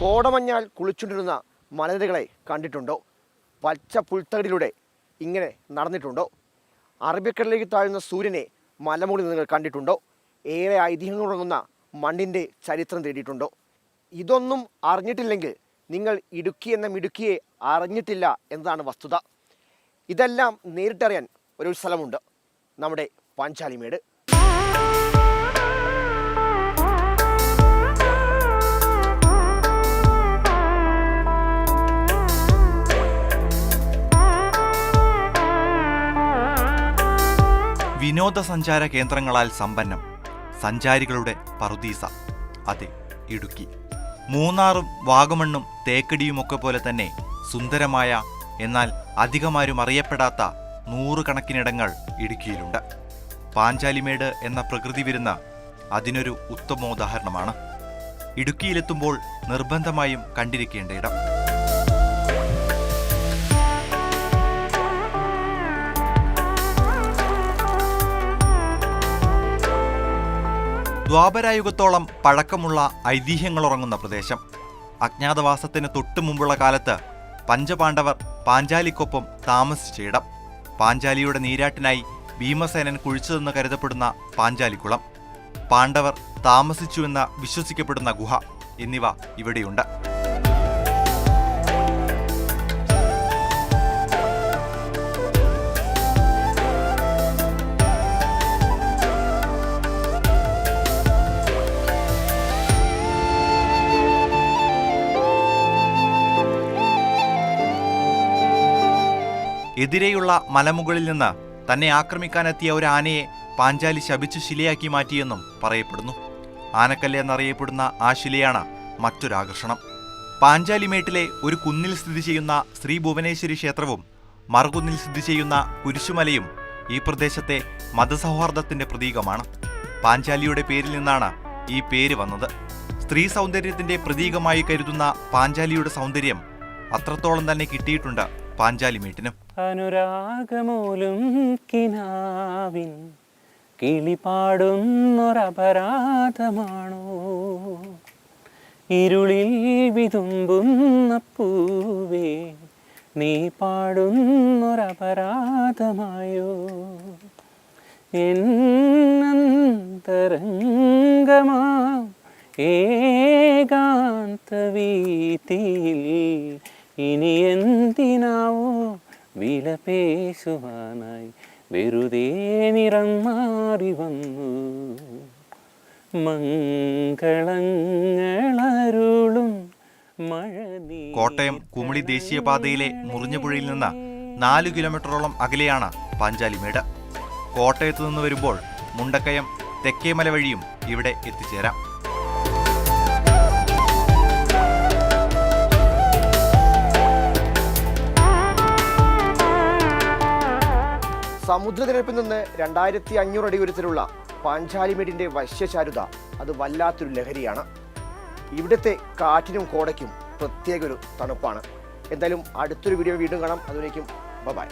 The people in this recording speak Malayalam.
കോടമഞ്ഞാൽ കുളിച്ചുണ്ടിരുന്ന മലനിരകളെ കണ്ടിട്ടുണ്ടോ? പച്ച പുൽത്തകിടിലൂടെ ഇങ്ങനെ നടന്നിട്ടുണ്ടോ? അറബിക്കടലിലേക്ക് താഴുന്ന സൂര്യനെ മലമുകളിൽ നിങ്ങൾ കണ്ടിട്ടുണ്ടോ? ഏറെ ഐതിഹ്യങ്ങൾ തുടങ്ങുന്ന മണ്ണിന്റെ ചരിത്രം തേടിയിട്ടുണ്ടോ? ഇതൊന്നും അറിഞ്ഞിട്ടില്ലെങ്കിൽ നിങ്ങൾ ഇടുക്കി എന്ന മിടുക്കിയെ അറിഞ്ഞിട്ടില്ല എന്നതാണ് വസ്തുത. ഇതെല്ലാം നേരിട്ടറിയാൻ ഒരു സ്ഥലമുണ്ട്. നമ്മുടെ പാഞ്ചാലിമേട്. വിനോദസഞ്ചാര കേന്ദ്രങ്ങളാൽ സമ്പന്നം. സഞ്ചാരികളുടെ പറുദീസ. അതെ ഇടുക്കി. മൂന്നാറും വാഗമണ്ണും തേക്കടിയുമൊക്കെ പോലെ തന്നെ സുന്ദരമായ എന്നാൽ അധികമാരും അറിയപ്പെടാത്ത നൂറുകണക്കിനിടങ്ങൾ ഇടുക്കിയിലുണ്ട്. പാഞ്ചാലിമേട് എന്ന പ്രകൃതി വിരുന്ന് അതിനൊരു ഉത്തമോദാഹരണമാണ്. ഇടുക്കിയിലെത്തുമ്പോൾ നിർബന്ധമായും കണ്ടിരിക്കേണ്ട ഇടം. ദ്വാപരായുഗത്തോളം പഴക്കമുള്ള ഐതിഹ്യങ്ങളുറങ്ങുന്ന പ്രദേശം. അജ്ഞാതവാസത്തിന് തൊട്ടു മുമ്പുള്ള കാലത്ത് പഞ്ചപാണ്ഡവർ പാഞ്ചാലിക്കൊപ്പം താമസിച്ചിടം പാഞ്ചാലിയുടെ നീരാട്ടിനായി ഭീമസേനൻ കുഴിച്ചതെന്ന് കരുതപ്പെടുന്ന പാഞ്ചാലിക്കുളം. പാണ്ഡവർ താമസിച്ചുവെന്ന് വിശ്വസിക്കപ്പെടുന്ന ഗുഹ എന്നിവ ഇവിടെയുണ്ട്. എതിരെയുള്ള മലമുകളിൽ നിന്ന് തന്നെ ആക്രമിക്കാനെത്തിയ ഒരു ആനയെ പാഞ്ചാലി ശപിച്ചു ശിലയാക്കി മാറ്റിയെന്നും പറയപ്പെടുന്നു. ആനക്കല്ല് എന്നറിയപ്പെടുന്ന ആ ശിലയാണ് മറ്റൊരാകർഷണം പാഞ്ചാലിമേട്ടിലെ ഒരു കുന്നിൽ സ്ഥിതി ചെയ്യുന്ന ശ്രീ ഭുവനേശ്വരി ക്ഷേത്രവും മറുകുന്നിൽ സ്ഥിതി ചെയ്യുന്ന കുരിശുമലയും ഈ പ്രദേശത്തെ മതസൗഹാർദ്ദത്തിന്റെ പ്രതീകമാണ്. പാഞ്ചാലിയുടെ പേരിൽ നിന്നാണ് ഈ പേര് വന്നത്. സ്ത്രീ സൗന്ദര്യത്തിന്റെ പ്രതീകമായി കരുതുന്ന പാഞ്ചാലിയുടെ സൗന്ദര്യം അത്രത്തോളം തന്നെ കിട്ടിയിട്ടുണ്ട് പാഞ്ചാലിമേട്ടിനും അനുരാഗമൂലും കിനാവിൻ കിളിപാടുന്നൊരപരാധമാണോ ഇരുളിൽ വിതുമ്പുന്ന പൂവേ നീ പാടുന്നൊരപരാധമായോ എന്നന്തരംഗമാം ഏകാന്ത വീതിയിൽ ഇനി എന്തിനാവോ വില പേശുവാനായി വെറുതെ നിറം മാറി വന്നു. മംഗളങ്ങളരുളും കോട്ടയം കുമളി ദേശീയപാതയിലെ മുറിഞ്ഞപുഴയിൽ നിന്ന് നാല് കിലോമീറ്ററോളം അകലെയാണ് പാഞ്ചാലിമേട് കോട്ടയത്തു നിന്ന് വരുമ്പോൾ മുണ്ടക്കയം തെക്കേമല വഴിയും ഇവിടെ എത്തിച്ചേരാം. സമുദ്രനിരപ്പിൽ നിന്ന് രണ്ടായിരത്തി അഞ്ഞൂറ് അടി ഉയരത്തിലുള്ള പാഞ്ചാലിമേടിന്റെ വശ്യചാരുത അത് വല്ലാത്തൊരു ലഹരിയാണ്. ഇവിടുത്തെ കാറ്റിനും കോടയ്ക്കും പ്രത്യേക ഒരു തണുപ്പാണ്. എന്തായാലും അടുത്തൊരു വീഡിയോ വീണ്ടും കാണാം. അതുവരേക്കും ബൈ.